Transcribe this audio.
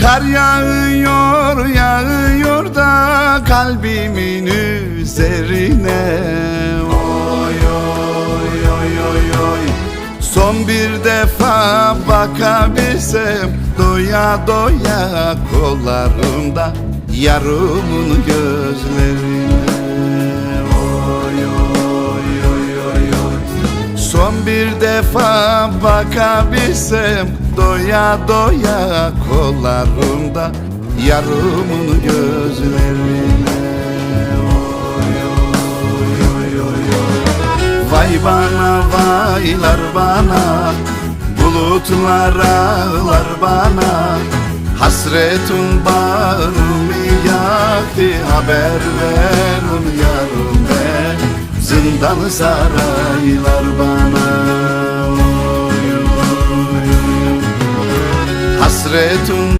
Kar yağıyor yağıyor da kalbimin üzerine. Oy oy oy oy oy. Son bir defa bakabilsem Doya doya kollarımda Yarımın gözlerine Son bir defa bakabilsem Doya doya kollarımda Yarımın gözlerine Vay bana vaylar bana Bulutlar ağlar bana. Hasretin bağrımı yaktı Haber verin yarım. be Zindan saraylar bana. Hasretin